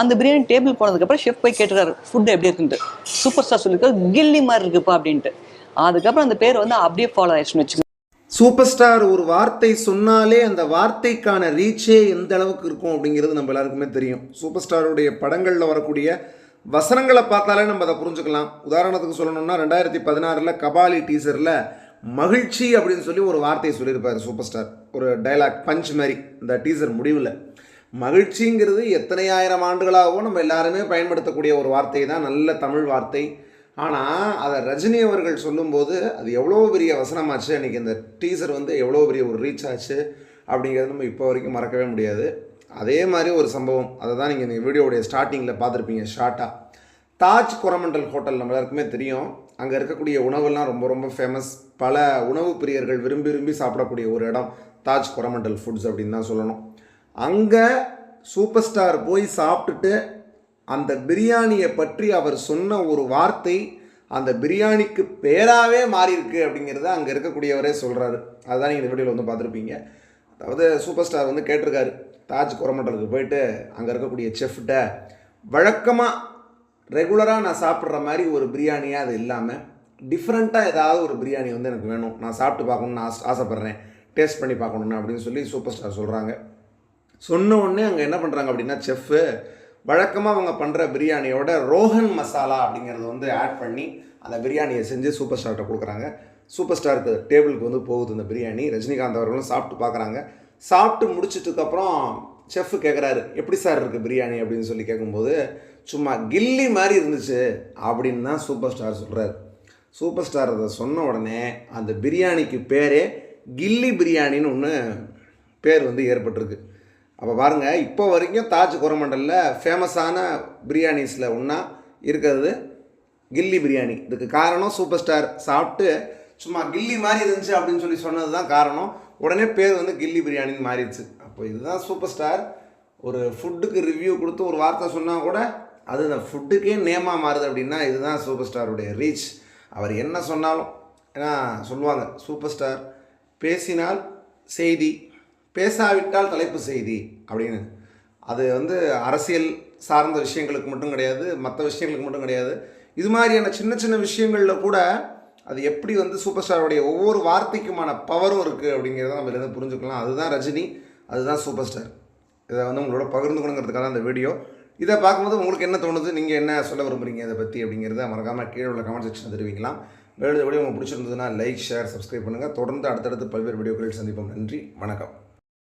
அந்த பிரியாணி டேபிள் போனதுக்கப்புறம் ஷெஃப் போய் கேட்டுருக்காரு ஃபுட் எப்படி இருக்குன்ட்டு? சூப்பர் ஸ்டார் சொல்லியிருக்காரு கில்லி மாதிரி இருக்குப்பா அப்படின்ட்டு. அதுக்கப்புறம் அந்த பேர் வந்து அப்படியே ஃபாலோ ஆயிடுச்சுன்னு வச்சுக்கோங்க. சூப்பர் ஸ்டார் ஒரு வார்த்தை சொன்னாலே அந்த வார்த்தைக்கான ரீச்சே எந்த அளவுக்கு இருக்கும் அப்படிங்கிறது நம்ம எல்லாருக்குமே தெரியும். சூப்பர் ஸ்டாருடைய படங்களில் வரக்கூடிய வசனங்களை பார்த்தாலே நம்ம அதை புரிஞ்சுக்கலாம். உதாரணத்துக்கு சொல்லணும்னா ரெண்டாயிரத்தி பதினாறில் கபாலி டீசரில் மகிழ்ச்சி அப்படின்னு சொல்லி ஒரு வார்த்தையை சொல்லியிருப்பார் சூப்பர் ஸ்டார் ஒரு டைலாக் பஞ்ச் மாதிரி இந்த டீசர் முடிவில். மகிழ்ச்சிங்கிறது எத்தனை ஆயிரம் ஆண்டுகளாகவும் நம்ம எல்லாருமே பயன்படுத்தக்கூடிய ஒரு வார்த்தை தான் நல்ல தமிழ் வார்த்தை. ஆனால் அதை ரஜினி அவர்கள் சொல்லும்போது அது எவ்வளோ பெரிய வசனமாச்சு அன்றைக்கி இந்த டீசர் வந்து எவ்வளோ பெரிய ஒரு ரீச் ஆச்சு அப்படிங்கிறது நம்ம இப்போ வரைக்கும் மறக்கவே முடியாது. அதே மாதிரி ஒரு சம்பவம் அதை தான் நீங்கள் இந்த வீடியோடைய ஸ்டார்டிங்கில் பார்த்துருப்பீங்க ஷார்ட்டாக தாஜ் கொரமண்டல் ஹோட்டல் நம்ம எல்லாருக்குமே தெரியும். அங்கே இருக்கக்கூடிய உணவெல்லாம் ரொம்ப ரொம்ப ஃபேமஸ் பல உணவு பிரியர்கள் விரும்பி விரும்பி சாப்பிடக்கூடிய ஒரு இடம் தாஜ் கொரமண்டல் ஃபுட்ஸ் அப்படின்னு தான் சொல்லணும். அங்கே சூப்பர் ஸ்டார் போய் சாப்பிட்டுட்டு அந்த பிரியாணியை பற்றி அவர் சொன்ன ஒரு வார்த்தை அந்த பிரியாணிக்கு பேராகவே மாறியிருக்கு அப்படிங்கிறத அங்கே இருக்கக்கூடியவரே சொல்கிறாரு அதுதான் நீங்கள் இந்த வீடியோவில் வந்து பார்த்துருப்பீங்க. அதாவது சூப்பர் ஸ்டார் வந்து கேட்டிருக்காரு தாஜ் கொரமண்டலுக்கு போயிட்டு அங்கே இருக்கக்கூடிய செஃப்கிட்ட வழக்கமாக ரெகுலராக நான் சாப்பிட்ற மாதிரி ஒரு பிரியாணியாக அது இல்லாமல் டிஃப்ரெண்ட்டாக ஏதாவது ஒரு பிரியாணி வந்து எனக்கு வேணும். நான் சாப்பிட்டு பார்க்கணுன்னு ஆசை ஆசைப்பட்றேன். டேஸ்ட் பண்ணி பார்க்கணுன்னு அப்படின்னு சொல்லி சூப்பர் ஸ்டார் சொல்கிறாங்க சொன்ன உடனே அங்கே என்ன பண்ணுறாங்க அப்படின்னா செஃப்பு வழக்கமாக அவங்க பண்ணுற பிரியாணியோட ரோஹன் மசாலா அப்படிங்கிறத வந்து ஆட் பண்ணி அந்த பிரியாணியை செஞ்சு சூப்பர் ஸ்டார்கிட்ட கொடுக்குறாங்க. சூப்பர் ஸ்டாருக்கு டேபிளுக்கு வந்து போகுது இந்த பிரியாணி. ரஜினிகாந்த் அவர்களும் சாப்பிட்டு பார்க்குறாங்க. சாப்பிட்டு முடிச்சிட்டதுக்கப்புறம் செஃப் கேட்குறாரு எப்படி சார் இருக்குது பிரியாணி? அப்படின்னு சொல்லி கேட்கும்போது சும்மா கில்லி மாதிரி இருந்துச்சு அப்படின்னு தான் சூப்பர் ஸ்டார் சொல்கிறார் சூப்பர் ஸ்டார் அதை சொன்ன உடனே அந்த பிரியாணிக்கு பேரே கில்லி பிரியாணின்னு ஒன்று பேர் வந்து ஏற்பட்டிருக்கு. அப்போ பாருங்கள் இப்போ வரைக்கும் தாஜ் கோரமண்டலில் ஃபேமஸான பிரியாணிஸில் ஒன்றா இருக்கிறது கில்லி பிரியாணி. இதுக்கு காரணம் சூப்பர் ஸ்டார் சாப்பிட்டு சும்மா கில்லி மாதிரி இருந்துச்சு அப்படின்னு சொல்லி சொன்னது தான் காரணம். உடனே பேர் வந்து கில்லி பிரியாணின்னு மாறிடுச்சு. அப்போ இதுதான் சூப்பர் ஸ்டார் ஒரு ஃபுட்டுக்கு ரிவ்யூ கொடுத்து ஒரு வார்த்தை சொன்னால் கூட அது அந்த ஃபுட்டுக்கே நேமாக மாறுது அப்படின்னா இதுதான் சூப்பர் ஸ்டாருடைய ரீச் அவர் என்ன சொன்னாலும் ஏன்னா சொல்லுவாங்க சூப்பர் ஸ்டார் பேசினால் செய்தி பேசாவிட்டால் தலைப்பு செய்தி அப்படின்னு. அது வந்து அரசியல் சார்ந்த விஷயங்களுக்கு மட்டும் கிடையாது மற்ற விஷயங்களுக்கு மட்டும் கிடையாது. இது மாதிரியான சின்ன சின்ன விஷயங்களில் கூட அது எப்படி வந்து சூப்பர் ஸ்டாருடைய ஒவ்வொரு வார்த்தைக்குமான பவரும் இருக்குது அப்படிங்கிறத நம்ம இதில் புரிஞ்சுக்கலாம். அதுதான் ரஜினி அதுதான் சூப்பர் ஸ்டார் இதை வந்து உங்களோட பகிர்ந்துக்கணுங்கிறதுக்காக அந்த வீடியோ இதை பார்க்கும்போது உங்களுக்கு என்ன தோணுது? நீங்கள் என்ன சொல்ல விரும்புறீங்க இதை பற்றி அப்படிங்கிறத மறக்காமல் கீழே உள்ள கமெண்ட் செக்ஷன் தெரிவிக்கலாம். வேறு வீடியோ உங்களுக்கு பிடிச்சிருந்ததுன்னா லைக் ஷேர் சப்ஸ்கிரைப் பண்ணுங்கள் தொடர்ந்து அடுத்தடுத்து பல்வேறு வீடியோக்களில் சந்திப்போம். நன்றி வணக்கம்.